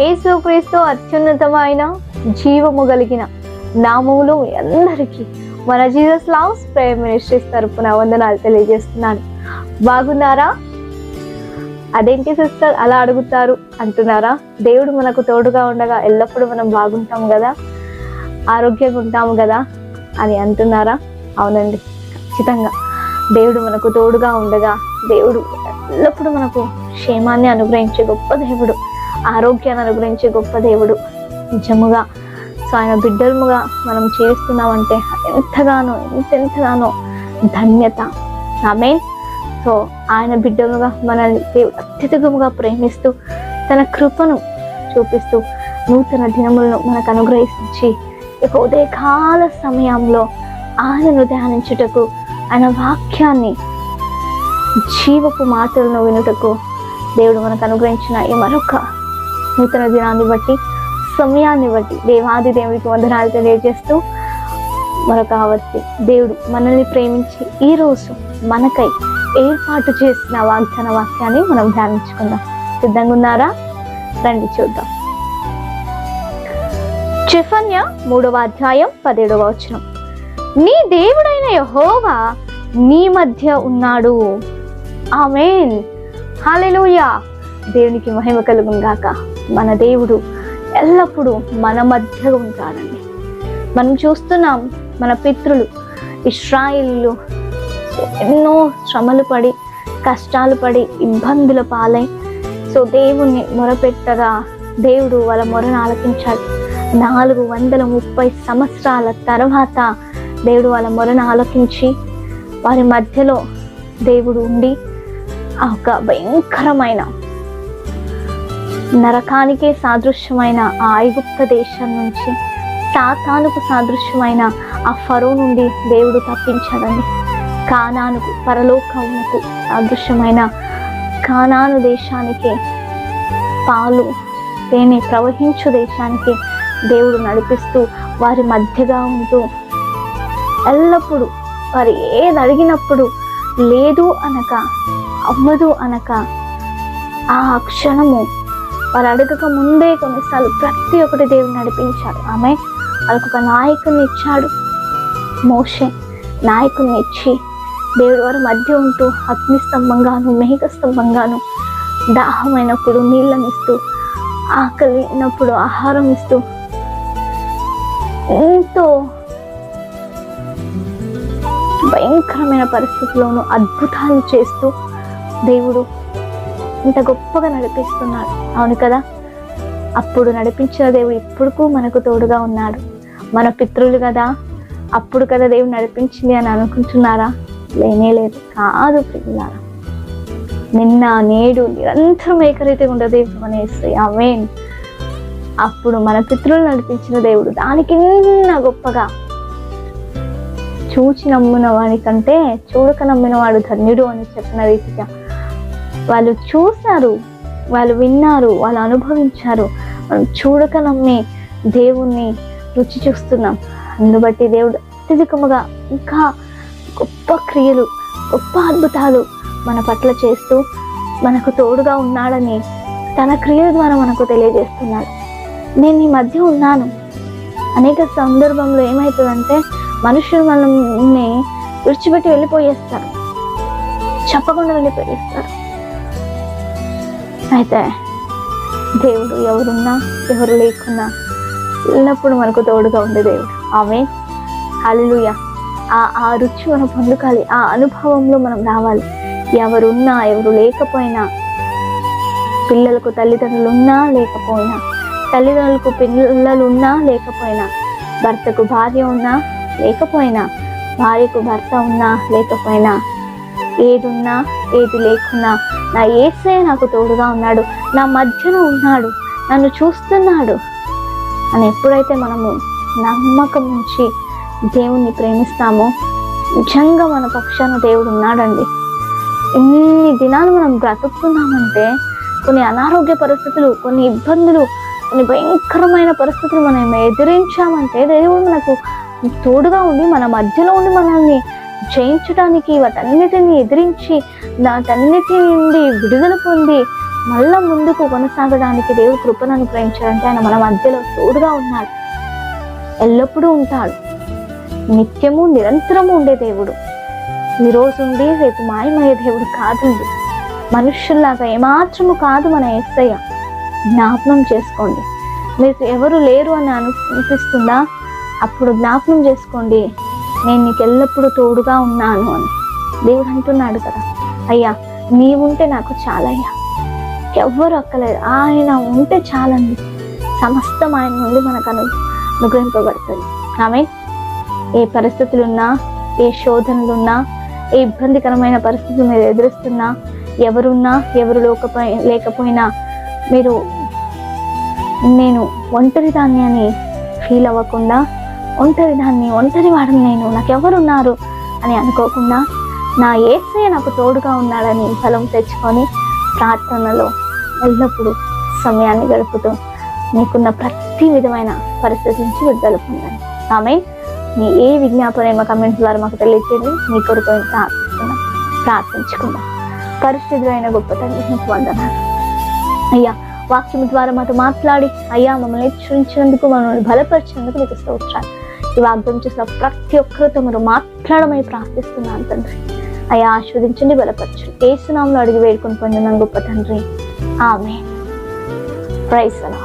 ఏసుక్రీస్తు అత్యున్నతమైన జీవము కలిగిన నామములు అందరికీ మన జీసస్ లవ్స్ ప్రేమ మినిస్ట్రీస్ తరపున వందనాలు తెలియజేస్తున్నాను. బాగున్నారా? అదేంటి సిస్టర్ అలా అడుగుతారు అంటున్నారా? దేవుడు మనకు తోడుగా ఉండగా ఎల్లప్పుడూ మనం బాగుంటాం కదా? ఆరోగ్యంగా ఉంటాము కదా? అని అంటున్నారా? అవునండి ఖచ్చితంగా. దేవుడు మనకు తోడుగా ఉండగా దేవుడు ఎల్లప్పుడూ మనకు క్షేమాన్ని అనుగ్రహించే గొప్ప దేవుడు. ఆరోగ్యాన్ని అనుగ్రహించే గొప్ప దేవుడు. నిజముగా సో ఆయన బిడ్డలుగా మనం చేస్తున్నామంటే ఎంతగానో ఎంతెంతగానో ధన్యత. ఆమె సో ఆయన బిడ్డలుగా మనల్ని దేవుడు అత్యధికముగా ప్రేమిస్తూ తన కృపను చూపిస్తూ నూతన దినములను మనకు అనుగ్రహించి ఇక ఉదయకాల సమయంలో ఆయనను ధ్యానించుటకు ఆయన వాక్యాన్ని జీవపు మాటలను వినుటకు దేవుడు మనకు అనుగ్రహించిన ఈ మరొక నూతన దినాన్ని బట్టి సమయాన్ని బట్టి దేవాది దేవుడికి వందనాలు తెలియజేస్తూ మరొక ఆవర్తి. దేవుడు మనల్ని ప్రేమించి ఈ రోజు మనకై ఏర్పాటు చేసిన వాగ్దాన వాక్యాన్ని మనం ధ్యానించుకుందాం. సిద్ధంగా ఉన్నారా? రండి చూద్దాం. చెఫన్య మూడవ అధ్యాయం పదిహేడవ వచనం. నీ దేవుడైన యహోవా నీ మధ్య ఉన్నాడు. ఆమెన్. హాలెలుయా దేవునికి మహిమ కలుగును గాక మన దేవుడు ఎల్లప్పుడూ మన మధ్య ఉంటాడండి. మనం చూస్తున్నాం మన పితృలు ఇస్రాయిలు ఎన్నో శ్రమలు పడి కష్టాలు పడి ఇబ్బందుల పాలై సో దేవుణ్ణి మొరపెట్టగా దేవుడు వాళ్ళ మొరను ఆలకించాడు. నాలుగు వందల ముప్పై సంవత్సరాల తర్వాత దేవుడు వాళ్ళ మొరను ఆలకించి వారి మధ్యలో దేవుడు ఉండి ఆ ఒక భయంకరమైన నరకానికే సాదృశ్యమైన ఆ ఐగుప్త దేశం నుంచి సాతానుకు సాదృశ్యమైన ఆ ఫరో నుండి దేవుడు తప్పించాడండి. కానానుకు పరలోకముకు సాదృశ్యమైన కానాను దేశానికి పాలు తేనె ప్రవహించు దేశానికి దేవుడు నడిపిస్తూ వారి మధ్యగా ఉంటూ ఎల్లప్పుడూ వారు ఏది అడిగినప్పుడు లేదు అనక అమ్మదు అనక ఆ క్షణము వారు అడగక ముందే కొన్నిసార్లు ప్రతి ఒక్కటి దేవుడు నడిపించాడు. ఆమె వాళ్ళకు ఒక నాయకుని ఇచ్చాడు. మోషే నాయకుని ఇచ్చి దేవుడు వారి మధ్య ఉంటూ అగ్ని స్తంభంగాను మేఘ స్తంభంగాను దాహమైనప్పుడు నీళ్ళని ఇస్తూ ఆకలినప్పుడు ఆహారం ఇస్తూ ఎంతో భయంకరమైన పరిస్థితుల్లోనూ అద్భుతాలు చేస్తూ దేవుడు ఇంత గొప్పగా నడిపిస్తున్నాడు అవును కదా? అప్పుడు నడిపించిన దేవుడు ఇప్పుడు మనకు తోడుగా ఉన్నాడు. మన పితృలు కదా? అప్పుడు కదా దేవుడు నడిపించింది అని అనుకుంటున్నారా? లేనే లేదు. కాదు పిల్లారా నిన్న నేడు నిరంతరం ఏకరీతిగా ఉండదు దేవుడు అనేసి అవేన్ అప్పుడు మన పితృలు నడిపించిన దేవుడు దానికి నిన్న గొప్పగా చూచి నమ్మిన వాడి కంటే చూడక నమ్మిన వాడు ధన్యుడు అని చెప్పిన రీతిగా వాళ్ళు చూశారు వాళ్ళు విన్నారు వాళ్ళు అనుభవించారు. మనం చూడక నమ్మే దేవుణ్ణి రుచి చూస్తున్నాం. అందుబట్టి దేవుడు అత్యధికముగా ఇంకా గొప్ప క్రియలు గొప్ప అద్భుతాలు మన పట్ల చేస్తూ మనకు తోడుగా ఉన్నాడని తన క్రియల ద్వారా మనకు తెలియజేస్తున్నాడు. నేను ఈ మధ్య ఉన్నాను. అనేక సందర్భంలో ఏమవుతుందంటే మనుషులు మనల్ని విడిచిపెట్టి వెళ్ళిపోయేస్తారు. చెప్పకుండా వెళ్ళిపోయేస్తారు. అయితే దేవుడు ఎవరున్నా ఎవరు లేకున్నా ఎల్లప్పుడూ మనకు తోడుగా ఉండే దేవుడు. ఆమె అల్లుయ ఆ ఆ రుచి మనం పొందుకాలి ఆ అనుభవంలో మనం రావాలి. ఎవరున్నా ఎవరు లేకపోయినా పిల్లలకు తల్లిదండ్రులు ఉన్నా లేకపోయినా తల్లిదండ్రులకు పిల్లలు ఉన్నా లేకపోయినా భర్తకు భార్య ఉన్నా లేకపోయినా భార్యకు భర్త ఉన్నా లేకపోయినా ఏదున్నా ఏది లేకున్నా నా ఏసే నాకు తోడుగా ఉన్నాడు నా మధ్యన ఉన్నాడు నన్ను చూస్తున్నాడు అని ఎప్పుడైతే మనము నమ్మకం నుంచి దేవుణ్ణి ప్రేమిస్తామో నిజంగా మన పక్షాన దేవుడు ఉన్నాడండి. ఇన్ని దినాలు మనం బ్రతుకుతున్నామంటే కొన్ని అనారోగ్య పరిస్థితులు కొన్ని ఇబ్బందులు కొన్ని భయంకరమైన పరిస్థితులు మనం ఎదిరించామంటే దేవుడు మనకు తోడుగా ఉండి మన మధ్యలో ఉండి మనల్ని చేయించడానికి వాటన్నిటిని ఎదిరించి వాటన్నిటి నుండి విడుదల పొంది మళ్ళా ముందుకు కొనసాగడానికి దేవుడు కృపను అనుగ్రహించాడంటే ఆయన మన మధ్యలో తోడుగా ఉన్నాడు. ఎల్లప్పుడూ ఉంటాడు. నిత్యము నిరంతరము ఉండే దేవుడు. ఈరోజు ఉండి రేపు మాయమయ్యే దేవుడు కాదండి. మనుషుల్లాగా ఏమాత్రము కాదు మన ఎస్సయ్య జ్ఞాపనం చేసుకోండి. మీకు ఎవరు లేరు అని అను అనిపిస్తుందా అప్పుడు జ్ఞాపనం చేసుకోండి. నేను నీకు ఎల్లప్పుడూ తోడుగా ఉన్నాను అని. దేవుడు అంటున్నాడు కదా. అయ్యా నీవుంటే నాకు చాలయ్యా. ఎవ్వరు అక్కలేదు. ఆయన ఉంటే చాలండి. సమస్తం ఆయన నుండి మనకు అను అనుగ్రహింపబడుతుంది. ఆమె ఏ పరిస్థితులున్నా ఏ శోధనలున్నా ఏ ఇబ్బందికరమైన పరిస్థితులు మీరు ఎదురుస్తున్నా ఎవరున్నా ఎవరు లోకపో లేకపోయినా మీరు నేను ఒంటరిదాన్ని అని ఫీల్ అవ్వకుండా ఒంటరి దాన్ని ఒంటరి వాడని నేను నాకెవరున్నారు అని అనుకోకుండా నా ఏసే నాకు తోడుగా ఉన్నాడని బలం తెచ్చుకొని ప్రార్థనలో ఎల్లప్పుడూ సమయాన్ని గడుపుతూ మీకున్న ప్రతి విధమైన పరిస్థితి నుంచి విడుదల పొందండి. ఆమె మీ ఏ విజ్ఞాపన ఏమో కమెంట్ ద్వారా మాకు తెలియచేయండి. మీ కొరకు మేము ప్రార్థిస్తున్నాం. ప్రార్థించుకుందాం. పరిస్థితులైన గొప్ప తండ్రి మీకు వందనాలు. అయ్యా వాక్యం ద్వారా మాతో మాట్లాడి అయ్యా మమ్మల్ని హెచ్చరించినందుకు మమ్మల్ని బలపరిచినందుకు మీకు స్తోత్రాలు. ఈ వాగ్దం చేసిన ప్రతి ఒక్కరు తమరు మాట్లాడమని ప్రార్థిస్తున్నాను తండ్రి. అయ్యా ఆస్వాదించండి బలపరచు ఏ సునాంలో అడిగి వేడుకొని పొందిన గొప్ప తండ్రి. ఆమె ప్రైస్ అలా